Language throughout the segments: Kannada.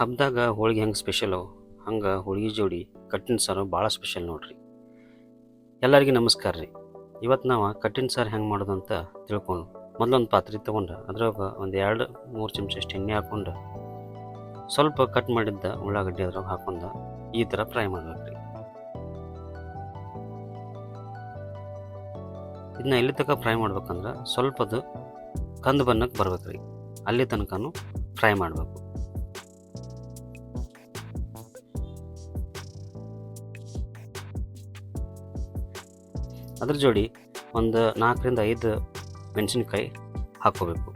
ಹಬ್ಬದಾಗ ಹೋಳಿಗೆ ಹೆಂಗೆ ಸ್ಪೆಷಲು ಹಂಗೆ ಹೋಳಿಗೆ ಜೋಡಿ ಕಟ್ಟಿನ ಸಾರು ಭಾಳ ಸ್ಪೆಷಲ್ ನೋಡ್ರಿ. ಎಲ್ಲರಿಗೂ ನಮಸ್ಕಾರ ರೀ. ಇವತ್ತು ನಾವು ಕಟ್ಟಿನ ಸಾರು ಹೆಂಗೆ ಮಾಡೋದು ಅಂತ ತಿಳ್ಕೊಂಡು ಮೊದಲೊಂದು ಪಾತ್ರೆ ತೊಗೊಂಡು ಅದ್ರಾಗ ಒಂದು ಎರಡು, ಮೂರು ಚಮಚಷ್ಟು ಎಣ್ಣೆ ಹಾಕ್ಕೊಂಡು ಸ್ವಲ್ಪ ಕಟ್ ಮಾಡಿದ್ದ ಉಳ್ಳಾಗಡ್ಡಿ ಅದ್ರಾಗ ಹಾಕೊಂಡು ಈ ಥರ ಫ್ರೈ ಮಾಡ್ಬೇಕು ರೀ. ಇದನ್ನ ಎಲ್ಲಿ ತನಕ ಫ್ರೈ ಮಾಡ್ಬೇಕಂದ್ರೆ ಸ್ವಲ್ಪ ಅದು ಕಂದು ಬಣ್ಣಕ್ಕೆ ಬರ್ಬೇಕು ರೀ. ಅಲ್ಲಿ ತನಕನೂ ಫ್ರೈ ಮಾಡಬೇಕು. ಅದ್ರ ಜೋಡಿ ಒಂದು ನಾಲ್ಕರಿಂದ ಐದು ಮೆಣಸಿನ್ಕಾಯಿ ಹಾಕ್ಕೋಬೇಕು.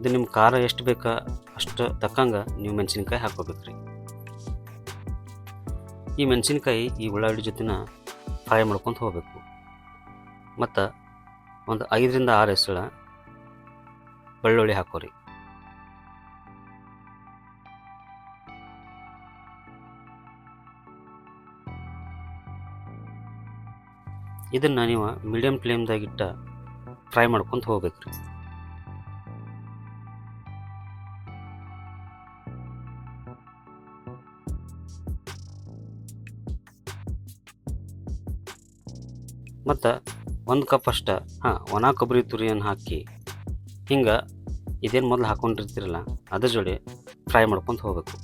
ಇದು ನಿಮ್ಮ ಖಾರ ಎಷ್ಟು ಬೇಕಾ ಅಷ್ಟು ತಕ್ಕಂಗೆ ನೀವು ಮೆಣಸಿನ್ಕಾಯಿ ಹಾಕ್ಕೋಬೇಕು ರೀ ಈ ಮೆಣಸಿನ್ಕಾಯಿ ಈ ಉಳ್ಳಾಗಡ್ಡಿ ಜೊತೆನ ಫ್ರೈ ಮಾಡ್ಕೊತ ಹೋಗಬೇಕು. ಮತ್ತು ಒಂದು ಐದರಿಂದ ಆರು ಎಸಳ ಬೆಳ್ಳುಳ್ಳಿ ಹಾಕೋರಿ. ಇದನ್ನು ನೀವು ಮೀಡಿಯಮ್ ಫ್ಲೇಮ್ದಾಗಿಟ್ಟ ಫ್ರೈ ಮಾಡ್ಕೊತ ಹೋಗ್ಬೇಕು ರೀ ಮತ್ತು ಒಂದು ಕಪ್ ಅಷ್ಟ, ಹಾಂ, ಒಣ ಕೊಬ್ಬರಿ ತುರಿಯನ್ನು ಹಾಕಿ ಹಿಂಗೆ ಇದೇನು ಮೊದಲು ಹಾಕ್ಕೊಂಡಿರ್ತೀರಲ್ಲ ಅದ್ರ ಜೋಡಿ ಫ್ರೈ ಮಾಡ್ಕೊಂತ ಹೋಗ್ಬೇಕು.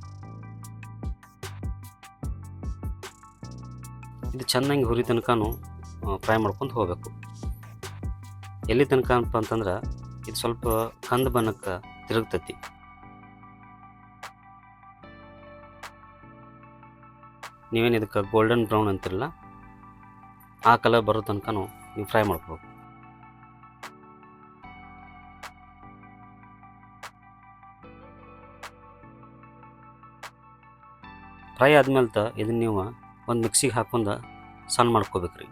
ಇದು ಚೆನ್ನಾಗಿ ಹುರಿ ತನಕನೂ ಫ್ರೈ ಮಾಡ್ಕೊಂಡು ಹೋಗಬೇಕು. ಎಲ್ಲಿ ತನಕ ಅಂತ ಅಂತಂದ್ರೆ ಇದು ಸ್ವಲ್ಪ ಕಂದು ಬಣ್ಣಕ್ಕೆ ತಿರುಗ್ತೈತಿ. ನೀವೇನು ಇದಕ್ಕೆ ಗೋಲ್ಡನ್ ಬ್ರೌನ್ ಅಂತಿರಲ್ಲ, ಆ ಕಲರ್ ಬರೋ ತನಕನೂ ನೀವು ಫ್ರೈ ಮಾಡ್ಕೋಬೇಕು. ಫ್ರೈ ಆದ್ಮೇಲೆ ತ ಇದನ್ನ ನೀವು ಒಂದು ಮಿಕ್ಸಿಗೆ ಹಾಕೊಂಡು ಸಣ್ಣ ಮಾಡ್ಕೋಬೇಕ್ರಿ.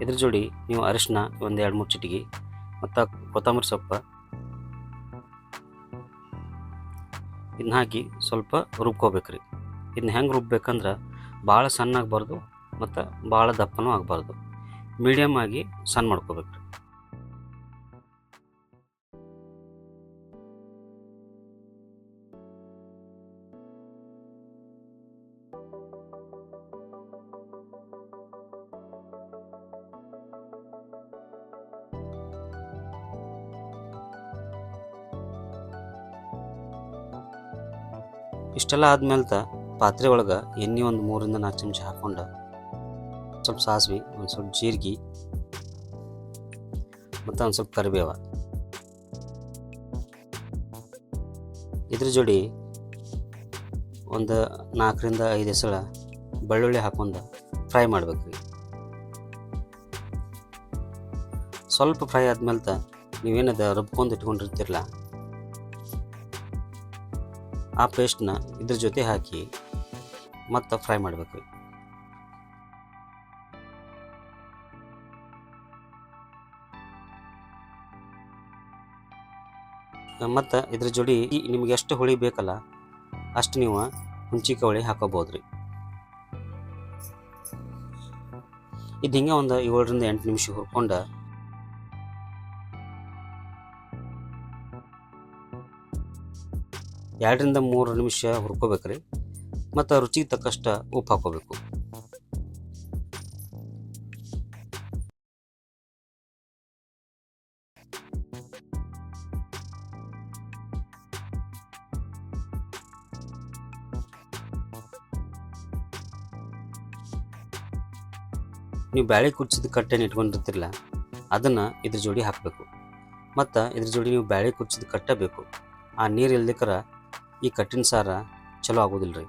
ಇದ್ರ ಜೋಡಿ ನೀವು ಅರಿಶಿನ ಒಂದು ಎರಡು ಮೂರು ಚಿಟಿಗೆ ಮತ್ತು ಕೊತ್ತಂಬರಿ ಸೊಪ್ಪು ಇದನ್ನ ಹಾಕಿ ಸ್ವಲ್ಪ ರುಬ್ಕೋಬೇಕ್ರಿ. ಇದನ್ನ ಹೆಂಗೆ ರುಬ್ಬೇಕಂದ್ರೆ ಭಾಳ ಸಣ್ಣ ಆಗಬಾರ್ದು ಮತ್ತು ಭಾಳ ದಪ್ಪನೂ ಆಗಬಾರ್ದು. ಮೀಡಿಯಮ್ ಆಗಿ ಸಣ್ಣ ಮಾಡ್ಕೋಬೇಕ್ರಿ. ಇಷ್ಟೆಲ್ಲ ಆದ್ಮೇಲೆ ತ ಪಾತ್ರೆ ಒಳಗೆ ಎಣ್ಣೆ ಒಂದು ಮೂರಿಂದ ನಾಲ್ಕು ಚಮಚ ಹಾಕೊಂಡು ಸ್ವಲ್ಪ ಸಾಸಿವೆ, ಒಂದು ಸ್ವಲ್ಪ ಜೀರಿಗೆ, ಮತ್ತು ಒಂದು ಸ್ವಲ್ಪ ಕರಿಬೇವ. ಇದ್ರ ಜೋಡಿ ಒಂದು ನಾಲ್ಕರಿಂದ ಐದು ಹೆಸಳ ಬೆಳ್ಳುಳ್ಳಿ ಹಾಕೊಂಡು ಫ್ರೈ ಮಾಡ್ಬೇಕು ಸ್ವಲ್ಪ ಫ್ರೈ ಆದ್ಮೇಲೆ ನೀವೇನದ ರುಬ್ಕೊಂಡು ಇಟ್ಕೊಂಡಿರ್ತಿರಲ್ಲ ಆ ಪೇಸ್ಟ್ನ ಇದ್ರ ಜೊತೆ ಹಾಕಿ ಮತ್ತೆ ಫ್ರೈ ಮಾಡಬೇಕು. ಮತ್ತು ಇದ್ರ ಜೋಡಿ ನಿಮ್ಗೆ ಎಷ್ಟು ಹುಳಿ ಬೇಕಲ್ಲ, ಅಷ್ಟು ನೀವು ಹುಂಚಿಕಾಯಿ ಹುಳಿ ಹಾಕೋಬೋದು ರೀ ಇದು ಹಿಂಗೆ ಒಂದು ಏಳರಿಂದ ಎಂಟು ನಿಮಿಷ ಹುರ್ಕೊಂಡು ಎರಡರಿಂದ ಮೂರು ನಿಮಿಷ ಹುರ್ಕೋಬೇಕ್ರಿ. ಮತ್ತು ರುಚಿಗೆ ತಕ್ಕಷ್ಟು ಉಪ್ಪು ಹಾಕೋಬೇಕು. ನೀವು ಬ್ಯಾಳೆ ಕುಚ್ಚಿದ ಕಟ್ಟೆನ ಇಟ್ಕೊಂಡಿರ್ತಿರಲ್ಲ, ಅದನ್ನು ಇದ್ರ ಜೋಡಿ ಹಾಕಬೇಕು. ಮತ್ತು ಇದ್ರ ಜೋಡಿ ನೀವು ಬ್ಯಾಳೆ ಕುಚ್ಚಿದ ಕಟ್ಟಬೇಕು ಆ ನೀರು ಇಲ್ದಿಕ್ಕರ ಈ ಕಟ್ಟಿನ ಸಾರ ಚಲೋ ಆಗೋದಿಲ್ಲ ರೀ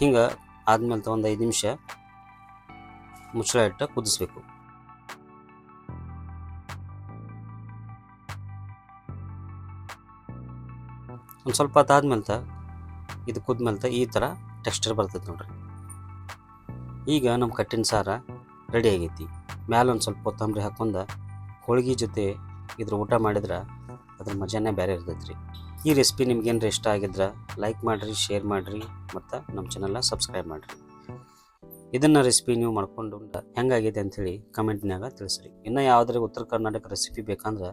ಹಿಂಗೆ ಆದ್ಮೇಲೆ ಒಂದು ಐದು ನಿಮಿಷ ಮುಚ್ಚಳ ಇಟ್ಟು ಕುದಿಸ್ಬೇಕು. ಒಂದು ಸ್ವಲ್ಪ ಹೊತ್ತು ಆದ್ಮೇಲೆ ಇದು ಕುದ್ಮೇಲೆ ಈ ಥರ ಟೆಕ್ಸ್ಚರ್ ಬರ್ತೈತೆ ನೋಡ್ರಿ. ಈಗ ನಮ್ಮ ಕಟ್ಟಿನ ಸಾರ ರೆಡಿ ಆಗೈತಿ. ಒಂದು ಸ್ವಲ್ಪ ಕೊತ್ತಂಬರಿ ಹಾಕೊಂಡು ಹೋಳಿಗೆ ಜೊತೆ ಇದ್ರ ಊಟ ಮಾಡಿದ್ರೆ ಅದ್ರ ಮಜಾನೇ ಬೇರೆ ಇರ್ತೈತೆ ರೀ ಈ ರೆಸಿಪಿ ನಿಮ್ಗೇನು ಇಷ್ಟ ಆಗಿದ್ರೆ ಲೈಕ್ ಮಾಡಿರಿ ಶೇರ್ ಮಾಡಿರಿ ಮತ್ತು ನಮ್ಮ ಚಾನಲ್ನ ಸಬ್ಸ್ಕ್ರೈಬ್ ಮಾಡಿರಿ. ಇದನ್ನು ರೆಸಿಪಿ ನೀವು ಮಾಡ್ಕೊಂಡು ಹೆಂಗಾಗಿದೆ ಅಂಥೇಳಿ ಕಮೆಂಟ್ನಾಗ ತಿಳಿಸ್ರಿ. ಇನ್ನೂ ಯಾವುದಾದ್ರೂ ಉತ್ತರ ಕರ್ನಾಟಕ ರೆಸಿಪಿ ಬೇಕಂದ್ರೆ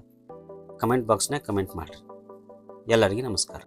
ಕಮೆಂಟ್ ಬಾಕ್ಸ್ನಾಗ ಕಮೆಂಟ್ ಮಾಡಿರಿ. ಎಲ್ಲರಿಗೂ ನಮಸ್ಕಾರ.